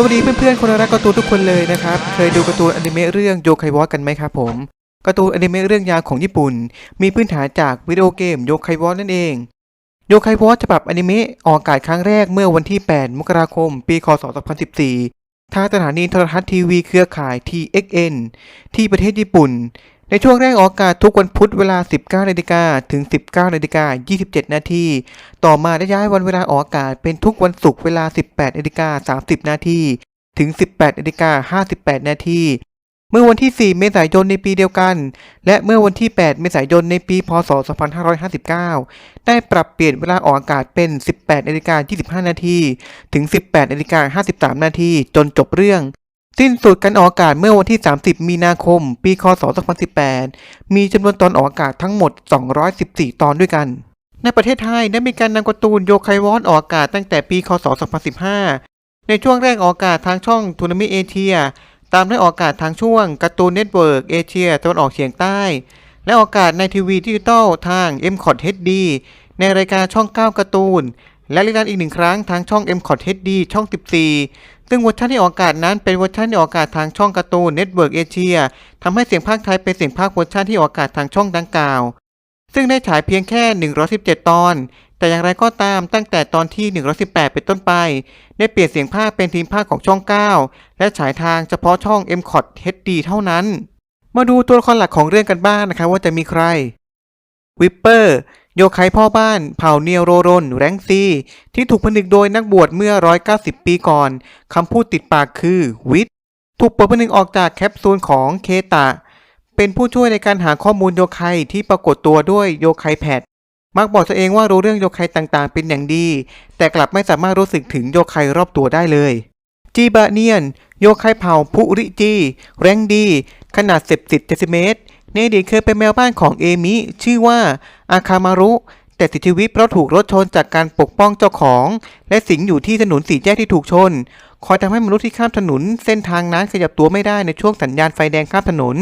สวัสดีเพื่อนๆคนรักการ์ตูนทุกคนเลยนะครับ เคยดูการ์ตูนอนิเมะเรื่องโยไควอกันไหมครับผมการ์ตูนอนิเมะเรื่องยาวของญี่ปุ่น มีพื้นฐานจากวิดีโอเกมโยไควอนั่นเอง โยไควอฉบับอนิเมะออกอากาศครั้งแรกเมื่อวันที่ 8 มกราคม ปี คศ 2014 ทางสถานีโทรทัศน์ทีวีเครือข่าย TXN ที่ประเทศญี่ปุ่น ในช่วงแรกออกอากาศทุกวันพุธเวลา 19นาฬิกาถึง 19นาฬิกา27 นาที ต่อมาได้ย้ายวันเวลาออกอากาศเป็นทุกวันศุกร์เวลา 18นาฬิกา30 นาทีถึง 18นาฬิกา58 นาทีเมื่อวันที่ 4 เมษายนในปีเดียวกัน และเมื่อวันที่ 8 เมษายนในปี พศ 2559 ได้ปรับเปลี่ยนเวลาออกอากาศเป็น 18นาฬิกา25 นาทีถึง 18นาฬิกา53 นาทีจนจบเรื่อง สิ้นสุดการออกอากาศเมื่อวันที่ 30 มีนาคม ปี คศ 2018 มีจำนวนตอนออกอากาศทั้งหมด 214 ตอนด้วยกัน ในประเทศไทยได้มีการนำการ์ตูนโยไควอนออกอากาศตั้งแต่ปี คศ 2015 ในช่วงแรกออกอากาศทางช่องทูนามิเอเชีย ตามด้วยออกอากาศทางช่วงการ์ตูนเน็ตเวิร์กเอเชียตะวันออกเฉียงใต้ และออกอากาศในทีวีดิจิตอลทาง m c o t HD ในรายการช่อง 9 การ์ตูน และรายการอีกหนึ่งครั้งทางช่อง m c o t HD ช่อง 14 ซึ่งเวอร์ชันที่ออกอากาศนั้นเป็นเวอร์ชันที่ออกอากาศทางช่องการ์ตูนเน็ตเวิร์กเอเชียทำให้เสียงภาคไทยเป็นเสียงภาคเวอร์ชันที่ออกอากาศทางช่องดังกล่าว ซึ่งได้ฉายเพียงแค่ 117 ตอน แต่อย่างไรก็ตามตั้งแต่ตอนที่ 118 เป็นต้นไป ได้เปลี่ยนเสียงภาคเป็นทีมภาคของช่อง 9 และฉายทางเฉพาะช่อง m c o t HD เท่านั้น มาดูตัวละครหลักของเรื่องกันบ้างนะครับว่าจะมีใครวิปเปอร์ โยไคพ่อบ้านเผ่าเนียโรรนแรงซี ที่ถูกผนึกโดยนักบวชเมื่อ 190 ปีก่อน คำพูดติดปากคือวิทถูกปลดผนึกออกจากแคปซูลของเคตะ เป็นผู้ช่วยในการหาข้อมูลโยไคที่ปรากฏตัวด้วยโยไคแพดมักบอกตัวเองว่ารู้เรื่องโยไคต่างๆ เป็นอย่างดี แต่กลับไม่สามารถรู้สึกถึงโยไครอบตัวได้เลยจีบะเนียน โยไคเผ่าพุริจี แรงดี ขนาด 10 10เซนติเมตร ในอดีตเคยเป็นแมวบ้านของเอมิชื่อว่าอาคามารุ แต่เสียชีวิตเพราะถูกรถชนจากการปกป้องเจ้าของ และสิงอยู่ที่ถนนสี่แยกที่ถูกชน คอยทำให้มนุษย์ที่ข้ามถนนเส้นทางนั้นขยับตัวไม่ได้ในช่วงสัญญาณไฟแดงข้ามถนน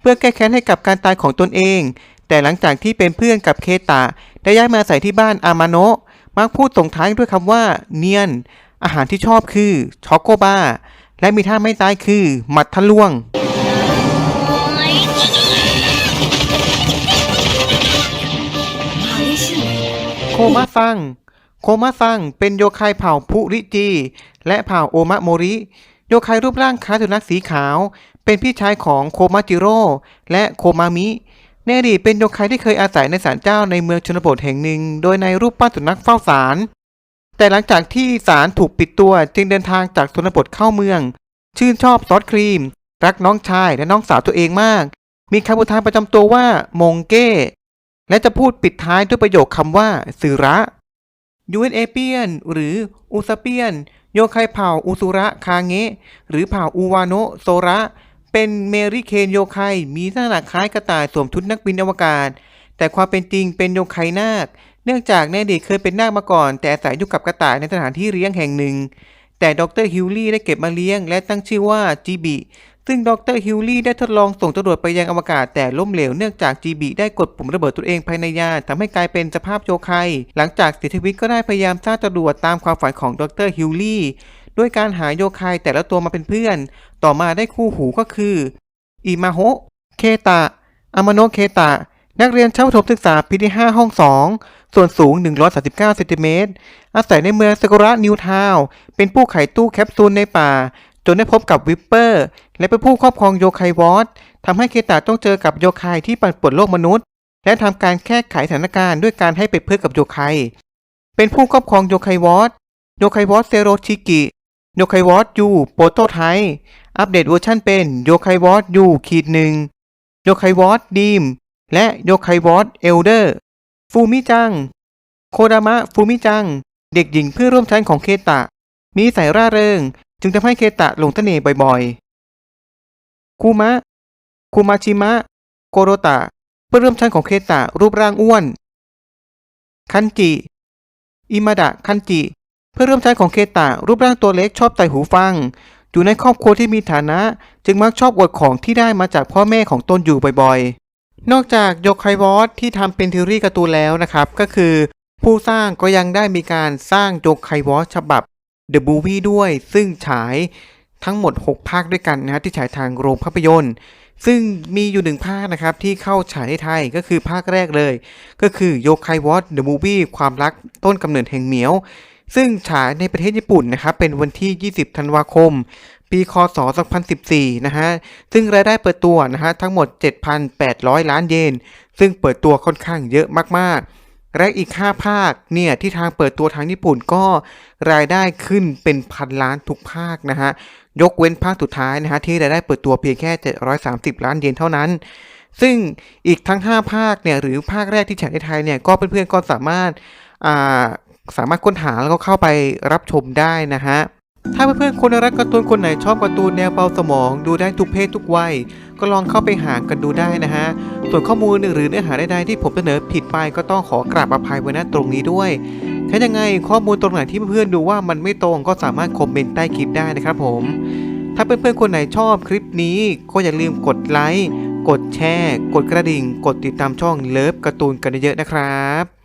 เพื่อแก้แค้นให้กับการตายของตนเอง แต่หลังจากที่เป็นเพื่อนกับเคตะได้ย้ายมาอาศัยที่บ้านอามาโนะมักพูดส่งท้ายด้วยคำว่า เนียน อาหารที่ชอบคือช็อกโกบาและมีท่าไม่ตายคือหมัดทะลวง มาซัง โคมาซังเป็นโยคายเผ่าพุริจี และเผ่าโอมะโมริ โยคายรูปร่างคล้ายสุนัขสีขาว เป็นพี่ชายของโคมาจิโร่และโคมามิในอดีตเป็นโยคายที่เคยอาศัยในศาลเจ้าในเมืองชนบทแห่งหนึ่ง โดยในรูปปั้นสุนัขเฝ้าศาล แต่หลังจากที่ศาลถูกปิดตัวจึงเดินทางจากชนบทเข้าเมือง ชื่นชอบซอสครีม รักน้องชายและน้องสาวตัวเองมาก มีคำอุทานประจำตัวว่ามงเก้ และจะพูดปิดท้ายด้วยประโยคคำว่าสืระยูเอนเอเปียน หรืออูซาเปียน โยไคเผ่าอุซุระคาเงะ หรือเผ่าอูวาโนโซระ เป็นเมริเคนโยไคมีลักษณะคล้ายกระต่ายสวมชุดนักบินอวกาศ แต่ความเป็นจริงเป็นโยไคนาค เนื่องจากในอดีตเคยเป็นนาคมาก่อน แต่อาศัยอยู่กับกระต่ายในสถานที่เลี้ยงแห่งหนึ่ง แต่ดรฮิวลี่ได้เก็บมาเลี้ยง และตั้งชื่อว่าจีบิ ซึ่งดรฮิวลี่ได้ทดลองส่งจรวดไปยังอวกาศแต่ล้มเหลวเนื่องจากจีบีได้กดปุ่มระเบิดตัวเองภายในยานทำให้กลายเป็นสภาพโยไคหลังจากเสียชีวิตก็ได้พยายามสร้างจรวดตามความฝันของดรฮิวลี่ด้วยการหาโยไคแต่ละตัวมาเป็นเพื่อน ต่อมาได้คู่หูก็คืออิมาโฮะเคตะอามาโนเคตะนักเรียนชั้นประถมศึกษาปีที่ 5 ห้อง 2 ส่วนสูง 139เซนติเมตร อาศัยในเมืองสกุระนิวทาว เป็นผู้ไขตู้แคปซูลในป่า จนได้พบกับวิปเปอร์ และเป็นผู้ครอบครองโยไควอตทำให้เคตาต้องเจอกับโยไคที่ปั่นป่วนโลกมนุษย์ และทำการแก้ไขสถานการณ์ด้วยการให้ไปเพื่อกับโยไคเป็นผู้ครอบครองโยไควอตโยไควอตเซโรชิกิโยไควอตยูโปรโตไทอัปเดตเวอร์ชันเป็นโยไควอตยูขีดหนึ่งโยไควอตดีมและโยไควอตเอลเดอร์ฟูมิจัง โคดามะฟูมิจัง เด็กหญิงเพื่อร่วมชั้นของเคตะ มีสัยร่าเริง จึงทำให้เคตะหลงเสน่ห์บ่อยๆ คูมะ คูมาชิมะ โกโรตะ เพื่อนร่วมชั้นของเคตะรูปร่างอ้วน คันจิ อิมาดะ คันจิ เพื่อนร่วมชั้นของเคตะรูปร่างตัวเล็กชอบใส่หูฟัง อยู่ในครอบครัวที่มีฐานะ จึงมักชอบอวดของที่ได้มาจากพ่อแม่ของตนอยู่บ่อยๆ นอกจากโยไควอสที่ทำเป็นทีรีส์การ์ตูนแล้วนะครับ ก็คือ ผู้สร้างก็ยังได้มีการสร้างโยไควอสฉบับ The Movie ด้วย ซึ่งฉายทั้งหมด 6 ภาคด้วยกันนะฮะที่ฉายทางโรงภาพยนตร์ ซึ่งมีอยู่หนึ่งภาคนะครับ ที่เข้าฉายในไทยก็คือภาคแรกเลย ก็คือโยคายวอต The Movie ความรักต้นกำเนิดแห่งเหมียว ซึ่งฉายในประเทศญี่ปุ่นนะครับ เป็นวันที่ 20 ธันวาคม ปีคศ 2014 นะฮะ ซึ่งรายได้เปิดตัวนะฮะทั้งหมด 7,800 ล้านเยน ซึ่งเปิดตัวค่อนข้างเยอะมากๆ และอีก 5 ภาคเนี่ยที่ทางเปิดตัวทางญี่ปุ่นก็รายได้ขึ้นเป็นพันล้านทุกภาคนะฮะยกเว้นภาคสุดท้ายนะฮะที่รายได้เปิดตัวเพียงแค่ 730 ล้านเยนเท่านั้น ซึ่งอีกทั้ง 5 ภาคเนี่ยหรือภาคแรกที่ฉายในไทยเนี่ยก็เพื่อนๆก็สามารถาสามารถค้นหาแล้วก็เข้าไปรับชมได้นะฮะ ถ้าเพื่อนๆคนรักการ์ตูนคนไหนชอบการ์ตูนแนวเบาสมอง ดูได้ทุกเพศทุกวัย ก็ลองเข้าไปหากันดูได้นะฮะ ส่วนข้อมูลหรือเนื้อหาใดๆที่ผมเสนอผิดไปก็ต้องขอกราบอภัยไว้ณตรงนี้ด้วยถ้ายังไงข้อมูลตรงไหนที่เพื่อนๆดูว่ามันไม่ตรงก็สามารถคอมเมนต์ใต้คลิปได้นะครับผม ถ้าเพื่อนๆคนไหนชอบคลิปนี้ ก็อย่าลืมกดไลค์กดแชร์ กดกระดิ่ง กดติดตามช่องเลิฟการ์ตูนกันเยอะๆนะครับ